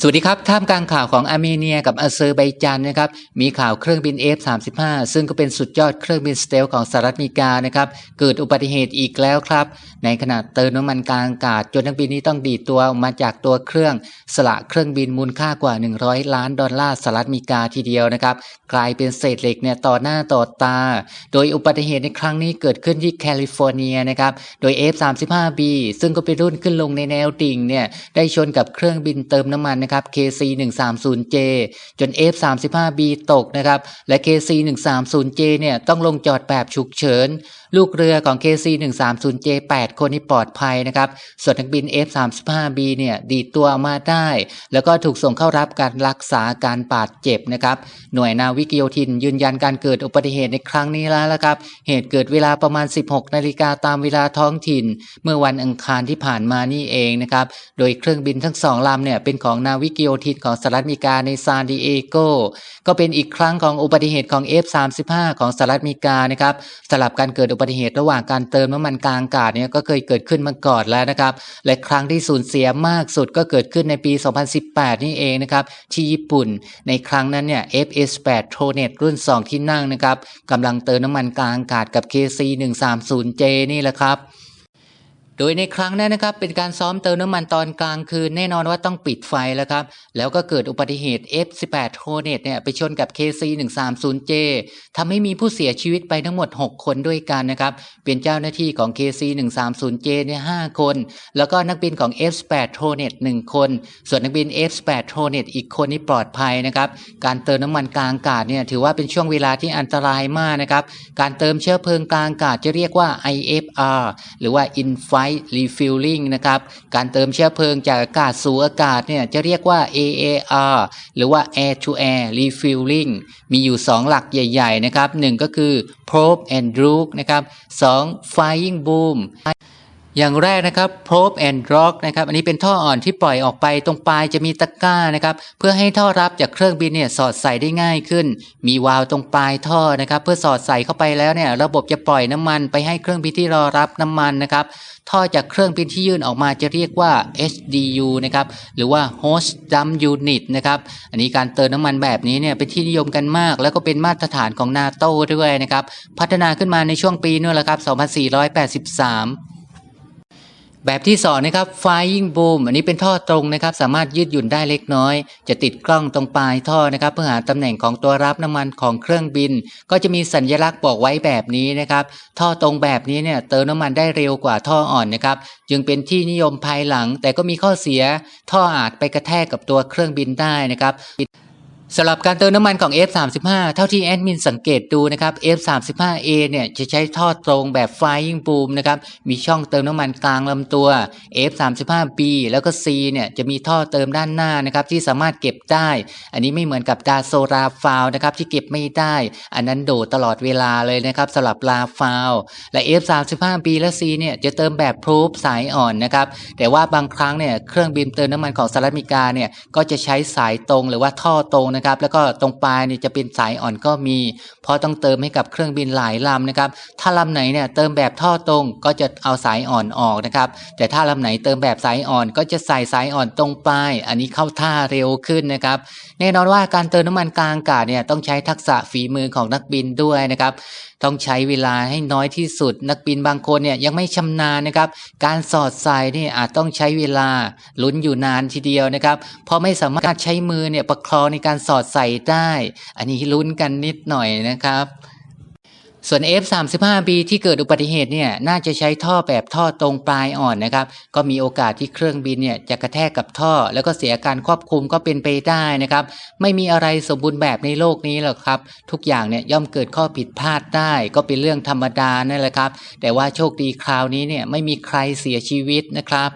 สวัสดีครับ ท่ามกลางข่าวของอาร์เมเนียกับอาเซอร์ไบจานนะครับ มีข่าวเครื่องบิน F-35 ซึ่งก็เป็นสุดยอดเครื่องบินสเตลของสหรัฐอเมริกานะครับ เกิดอุบัติเหตุอีกแล้วครับ ในขณะเติมน้ำมันกลางอากาศจนนักบินนี้ต้องดีดตัวออกมาจากตัวเครื่องสละเครื่องบินมูลค่ากว่า 100 ล้านดอลลาร์สหรัฐอเมริกาทีเดียวนะครับ กลายเป็นเศษเหล็กเนี่ยต่อหน้าต่อตา โดยอุบัติเหตุในครั้งนี้เกิดขึ้นที่แคลิฟอร์เนียนะครับ โดย F-35B ซึ่งก็เป็นรุ่นขึ้นลงในแนวดิ่งเนี่ยได้ชนกับเครื่องบินเติมน้ำมันนะครับ KC-130J จน F-35B ตกนะครับ และ KC-130J เนี่ยต้องลงจอดแบบฉุกเฉิน ลูกเรือของ KC-130J 8 คนที่ปลอดภัยนะครับ ส่วนนักบิน F-35B เนี่ยดีตัวออกมาได้ แล้วก็ถูกส่งเข้ารับการรักษาการบาดเจ็บนะครับ หน่วยนาวิกโยธินยืนยันการเกิดอุบัติเหตุในครั้งนี้แล้วละครับ เหตุเกิดเวลาประมาณ 16 นาฬิกาตามเวลาท้องถิ่น เมื่อวันอังคารที่ผ่านมานี่เองนะครับ โดยเครื่องบินทั้งสองลำเนี่ยเป็นของนาวิกโยธินของสหรัฐอเมริกาในซานดิเอโกก็เป็นอีกครั้งของอุบัติเหตุของ F-35 ของสหรัฐอเมริกานะครับสลับการเกิดอุบัติเหตุระหว่างการเติมน้ำมันกลางอากาศเนี่ยก็เคยเกิดขึ้นมาก่อนแล้วนะครับ และครั้งที่สูญเสียมากสุดก็เกิดขึ้นในปี 2018 นี่เองนะครับที่ญี่ปุ่น ในครั้งนั้นเนี่ย FS8 Tronet รุ่น 2 ที่นั่งนะครับกำลังเติมน้ำมันกลางอากาศกับ KC130J นี่แหละครับ โดยในครั้งนั้นนะครับเป็นการซ้อมเติมน้ำมันตอนกลางคืนแน่นอนว่าต้องปิดไฟแล้วครับ แล้วก็เกิดอุบัติเหตุ F18 Hornet เนี่ยไปชนกับ KC130J ทำให้มีผู้เสียชีวิตไปทั้งหมด 6 คนด้วยกันนะครับ เป็นเจ้าหน้าที่ของ KC130J เนี่ย5คน แล้วก็นักบินของ F18 Hornet 1 คน ส่วนนักบิน F18 Hornet อีกคนนี่ปลอดภัยนะครับ การเติมน้ำมันกลางอากาศเนี่ยถือว่าเป็นช่วงเวลาที่อันตรายมากนะครับ การเติมเชื้อเพลิงกลางอากาศจะเรียกว่า IFR หรือว่า In Flight รีฟิลลิ่งนะครับ การเติมเชื้อเพลิงจากอากาศสู่อากาศเนี่ยจะเรียกว่า AAR หรือว่า Air to Air Refueling มีอยู่ 2 หลักใหญ่ ๆ นะครับ 1 ก็คือ Probe and Droog นะครับ 2 Flying Boom อย่างแรกนะครับ probe and drop นะครับ อันนี้เป็นท่ออ่อนที่ปล่อยออกไปตรงปลายจะมีตะกร้านะครับ เพื่อให้ท่อรับจากเครื่องบินเนี่ยสอดใส่ได้ง่ายขึ้น มีวาล์วตรงปลายท่อนะครับ เพื่อสอดใส่เข้าไปแล้วเนี่ยระบบจะปล่อยน้ำมันไปให้เครื่องบินที่รอรับน้ำมันนะครับ ท่อจากเครื่องบินที่ยื่นออกมาจะเรียกว่า HDU นะครับ หรือว่า Host Dump Unit นะครับ อันนี้การเติมน้ำมันแบบนี้เนี่ยเป็นที่นิยมกันมาก แล้วก็เป็นมาตรฐานของนาโต้ด้วยนะครับ พัฒนาขึ้นมาในช่วงปีนู้นแหละครับ 2483 แบบที่2นะครับ Flying Boom อันนี้เป็นท่อตรงนะครับ สามารถยืดหยุ่นได้เล็กน้อย จะติดกล้องตรงปลายท่อนะครับ เพื่อหาตำแหน่งของตัวรับน้ำมันของเครื่องบิน ก็จะมีสัญลักษณ์บอกไว้แบบนี้นะครับ ท่อตรงแบบนี้เนี่ยเติมน้ำมันได้เร็วกว่าท่ออ่อนนะครับ จึงเป็นที่นิยมภายหลัง แต่ก็มีข้อเสีย ท่ออาจไปกระแทกกับตัวเครื่องบินได้นะครับ สำหรับการเติมน้ำมันของ F35 เท่าที่แอดมินสังเกตดูนะครับ F35A เนี่ยจะใช้ท่อตรงแบบ Flying Boom นะครับมีช่องเติมน้ำมันกลางลำตัว F35B แล้วก็ C เนี่ยจะมีท่อเติมด้านหน้านะครับที่สามารถเก็บได้ อันนี้ไม่เหมือนกับดาโซราฟาวนะครับที่เก็บไม่ได้ อันนั้นโดดตลอดเวลาเลยนะครับสำหรับลาฟาวและ F35B และ C เนี่ยจะเติมแบบพรูฟสายอ่อนนะครับแต่ว่าบางครั้งเนี่ยเครื่องบินเติมน้ำมันของสหรัฐอเมริกาเนี่ยก็จะใช้สายตรงหรือว่าท่อตรงนะครับ แล้วก็ตรงปลายเนี่ยจะเป็นสายอ่อนก็มี เพราะต้องเติมให้กับเครื่องบินหลายลำนะครับ ถ้าลำไหนเนี่ยเติมแบบท่อตรงก็จะเอาสายอ่อนออกนะครับ แต่ถ้าลำไหนเติมแบบสายอ่อนก็จะใส่สายอ่อนตรงปลาย อันนี้เข้าท่าเร็วขึ้นนะครับ แน่นอนว่าการเติมน้ำมันกลางอากาศเนี่ยต้องใช้ทักษะฝีมือของนักบินด้วยนะครับต้องใช้เวลาให้น้อยที่สุด นักบินบางคนเนี่ยยังไม่ชำนาญนะครับ การสอดใสายนี่อาจต้องใช้เวลาลุ้นอยู่นานทีเดียวนะครับ เพราะไม่สามารถใช้มือเนี่ยประคองในการสอดใส่ได้ อันนี้ลุ้นกันนิดหน่อยนะครับ ส่วน F35B ที่เกิดอุบัติเหตุเนี่ยน่าจะใช้ท่อแบบท่อตรงปลายอ่อนนะครับ ก็มีโอกาสที่เครื่องบินเนี่ยจะกระแทกกับท่อ แล้วก็เสียการควบคุมก็เป็นไปได้นะครับ ไม่มีอะไรสมบูรณ์แบบในโลกนี้หรอกครับ ทุกอย่างเนี่ยย่อมเกิดข้อผิดพลาดได้ ก็เป็นเรื่องธรรมดานั่นแหละครับ แต่ว่าโชคดีคราวนี้เนี่ยไม่มีใครเสียชีวิตนะครับ